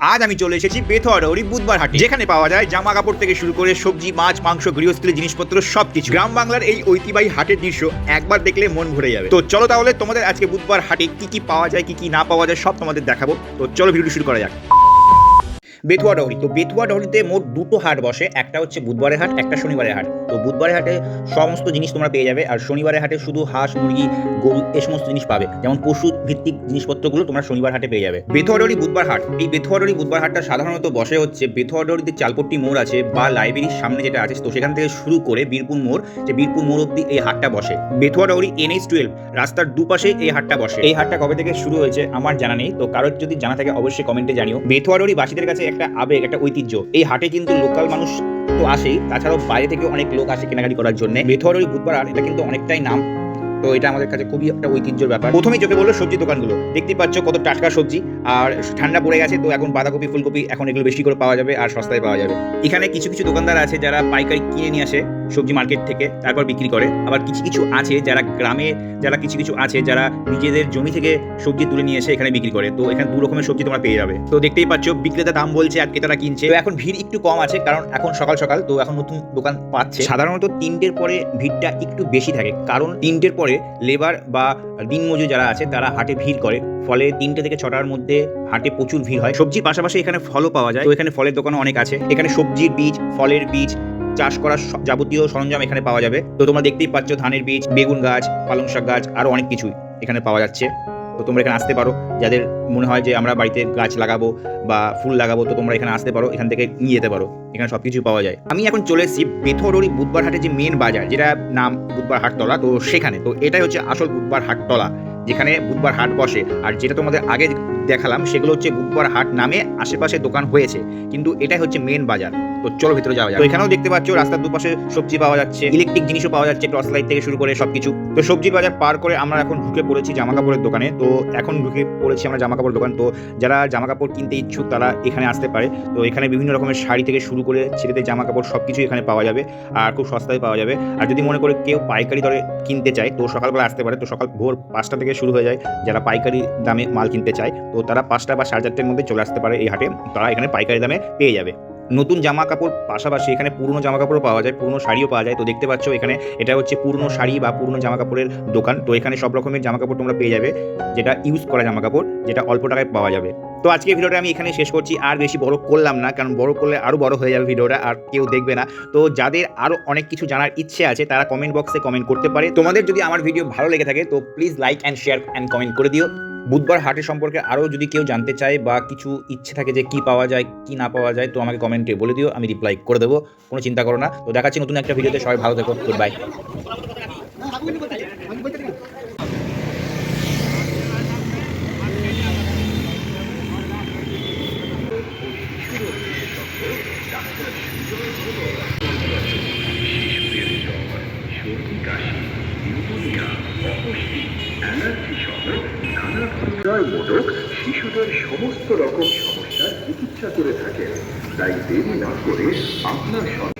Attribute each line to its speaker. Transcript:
Speaker 1: আজ আমি চলে এসেছি বেথুয়াডৌরি বুধবার হাটে। যেখানে পাওয়া যায় জামা কাপড় থেকে শুরু করে সবজি, মাছ, মাংস গৃহস্থলীর জিনিসপত্র, সবকিছু। গ্রাম বাংলার এই ঐতিহ্যবাহী হাটের দৃশ্য একবার দেখলে মন ভরে যাবে। তো চলো তাহলে তোমাদের আজকে বুধবার হাটে কি কি পাওয়া যায়, কি কি না পাওয়া যায়, সব তোমাদের দেখাবো। তো চলো ভিডিও শুরু করা যাক। বেতুয়া ডহরি তো বেতুয়া ডহরিতে মোট দুটো হাট বসে। একটা হচ্ছে বুধবারের হাট, একটা শনিবারের হাট। তো বুধবারের হাটে সমস্ত জিনিস তোমরা পেয়ে যাবে। আর শনিবারের হাটে শুধু হাঁস, মুরগি, গরু এ সমস্ত জিনিস পাবে। যেমন পশু ভিত্তিক জিনিসপত্রগুলো তোমরা শনিবার হাটে পেয়ে যাবে। বেথুয়াডরি বুধবার হাট। এই বেথুয়াডরি বুধবার হাটটা সাধারণত বসে হচ্ছে বেথুয়াডরিতে চালপট্টি মোড় আছে বা লাইব্রেরির সামনে যেটা আছে। তো সেখান থেকে শুরু করে বীরপুর মোড়, যে বীরপুর মোড় অব্দি এই হাটটা বসে। বেথুয়াডরি এনএইচ টুয়েলভ রাস্তার দুপাশে এই হাটটা বসে। এই হাটটা কবে থেকে শুরু হয়েছে আমার জানা নেই। তো কারোর যদি জানা থাকে অবশ্যই কমেন্টে জানিও। বেথুয়াডরি বাসীদের কাছে একটা আবেগ, একটা ঐতিহ্য। এই হাটে কিন্তু লোকাল মানুষ তো আসেই। তাছাড়াও বাইরে থেকে অনেক লোক আসে কেনাকাটি করার জন্য। মেথর ওই বুধবার এটা কিন্তু অনেকটাই নাম। তো এটা আমাদের কাছে খুবই একটা ঐতিহ্যের ব্যাপার। প্রথমেই চোখে বলল সবজি দোকানগুলো। দেখতেই পাচ্ছ কত টাটকা সবজি। আর ঠান্ডা পড়ে গেছে, তো এখন বাঁধাকপি, ফুলকপি এখন এগুলো বেশি করে পাওয়া যাবে আর সস্তায় পাওয়া যাবে। এখানে কিছু কিছু দোকানদার আছে যারা পাইকারি কিনে নিয়ে আসে সবজি মার্কেট থেকে, তারপর বিক্রি করে। আবার কিছু কিছু আছে যারা গ্রামে, যারা কিছু কিছু আছে যারা নিজেদের জমি থেকে সবজি তুলে নিয়ে এসে এখানে বিক্রি করে। তো এখানে দু রকমের সবজি তোমরা পেয়ে যাবে। তো দেখতেই পাচ্ছ বিক্রেতা দাম বলছে আর ক্রেতারা কিনছে। তো এখন ভিড় একটু কম আছে, কারণ এখন সকাল সকাল, তো এখন নতুন দোকান পাচ্ছে। সাধারণত তিনটের পরে ভিড়টা একটু বেশি থাকে। কারণ তিনটের পরে লেবার বা দিনমজুর যারা আছে, তারা হাটে ভিড় করে। ফলে তিনটে থেকে ছটার মধ্যে হাটে প্রচুর ভিড় হয়। সবজির পাশাপাশি এখানে ফলও পাওয়া যায়। তো এখানে ফলের দোকানও অনেক আছে। এখানে সবজির বীজ, ফলের বীজ, চাষ করার যাবতীয় সরঞ্জাম এখানে পাওয়া যাবে। তো তোমরা দেখতেই পাচ্ছ ধানের বীজ, বেগুন গাছ পালং শাক গাছ, আরও অনেক কিছুই এখানে পাওয়া যাচ্ছে। তো তোমরা এখানে আসতে পারো। যাদের মনে হয় যে আমরা বাড়িতে গাছ লাগাবো বা ফুল লাগাবো, তো তোমরা এখানে আসতে পারো। এখান থেকে নিয়ে যেতে পারো। এখানে সব কিছু পাওয়া যায়। আমি এখন চলে এসেছি বেথররি বুধবার হাটে যে মেন বাজার যেটা নাম বুধবার হাটতলা তো সেখানে, তো এটাই হচ্ছে আসল বুধবার হাটতলা যেখানে বুধবার হাট বসে। আর যেটা তোমাদের আগে দেখালাম সেগুলো হচ্ছে বুধবার হাট নামে আশেপাশে দোকান হয়েছে কিন্তু এটাই হচ্ছে মেন বাজার। তো চলো ভিতরে যাওয়া যায় তো এখানেও দেখতে পাচ্ছ রাস্তার দুপাশে সবজি পাওয়া যাচ্ছে ইলেকট্রিক জিনিসও পাওয়া যাচ্ছে টর্চ লাইট থেকে শুরু করে সবকিছু। তো সবজির বাজার পার করে আমরা এখন ঢুকে পড়েছি জামা কাপড়ের দোকানে। তো এখন ঢুকে পড়েছি আমরা জামা কাপড় দোকান। তো যারা জামা কাপড় কিনতে ইচ্ছুক তারা এখানে আসতে পারে। তো এখানে বিভিন্ন রকমের শাড়ি থেকে শুরু করে ছেলেদের জামা কাপড় সব কিছু এখানে পাওয়া যাবে আর খুব সস্তায় পাওয়া যাবে। আর যদি মনে করে কেউ পাইকারি দরে কিনতে চায় তো সকালবেলা আসতে পারে। তো সকাল ভোর পাঁচটা থেকে শুরু হয়ে যায় যারা পাইকারি দামে মাল কিনতে চায়। তো তারা পাঁচটা বা সাড়ে চারটের মধ্যে চলে আসতে পারে এই হাটে। তারা এখানে পাইকারি দামে পেয়ে যাবে। নতুন জামা কাপড় পাশাপাশি এখানে পুরনো জামা কাপড়ও পাওয়া যায়, পুরনো শাড়িও পাওয়া যায়। তো দেখতে পাচ্ছ এখানে এটা হচ্ছে পুরনো শাড়ি বা পুরনো জামা কাপড়ের দোকান। তো এখানে সব রকমের জামা কাপড় তোমরা পেয়ে যাবে, যেটা ইউজ করা জামা কাপড় যেটা অল্প টাকায় পাওয়া যাবে। তো আজকে ভিডিওটা আমি এখানে শেষ করছি। আর বেশি বড় করলাম না, কারণ বড় করলে আরও বড় হয়ে যাবে ভিডিওটা, আর কেউ দেখবে না। তো যাদের আরও অনেক কিছু জানার ইচ্ছে আছে, তারা কমেন্ট বক্সে কমেন্ট করতে পারে। তোমাদের যদি আমার ভিডিও ভালো লেগে থাকে, তো please like and share and comment করে দিও। বুধবার হাটের সম্পর্কে আরও যদি কেউ জানতে চায় বা কিছু ইচ্ছে থাকে যে কি পাওয়া যায়, কি না পাওয়া যায়, তো আমাকে কমেন্টে বলে দিও, আমি রিপ্লাই করে দেবো, কোনো চিন্তা করো না। তো দেখাচ্ছি নতুন একটা ভিডিওতে, সবাই ভালো থেকো গুড বাই
Speaker 2: জয় মোটক শিশুদের সমস্ত রকম সমস্যার চিকিৎসা করে থাকেন তাই দেরি না করে আপনার সন্তান